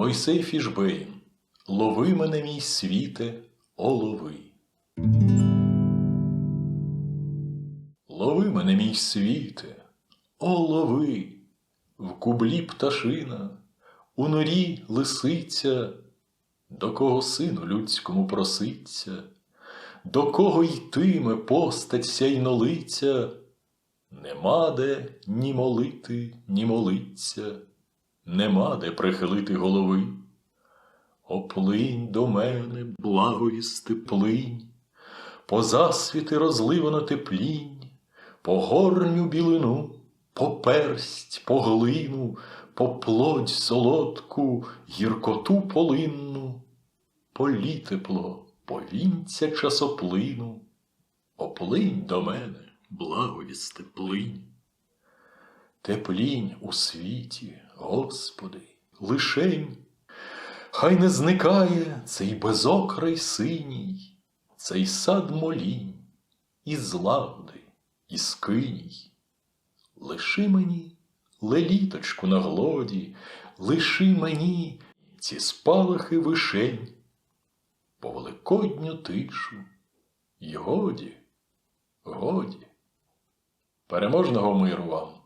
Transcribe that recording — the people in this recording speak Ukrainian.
Мойсей Фішбейн, лови мене, мій світе, о лови. Лови мене, мій світе, о лови, в кублі пташина, у норі лисиця, до кого сину людському проситься, до кого йтиме постать сяйнолиця, нема де ні молити, ні молиться, нема де прихилити голови. Оплинь до мене, благовісти плинь, по засвіти розливано теплінь, по горню білину, по персть, по глину, по плоть солодку, гіркоту полинну, полі тепло, повінця часоплину, оплинь до мене, благовісти плинь. Теплінь у світі, Господи, лишень, хай не зникає цей безокрай синій, цей сад молінь, і злагоди, і скиній. Лиши мені леліточку на глоді, лиши мені ці спалахи вишень, по великодню тишу, й годі, годі. Переможного миру вам!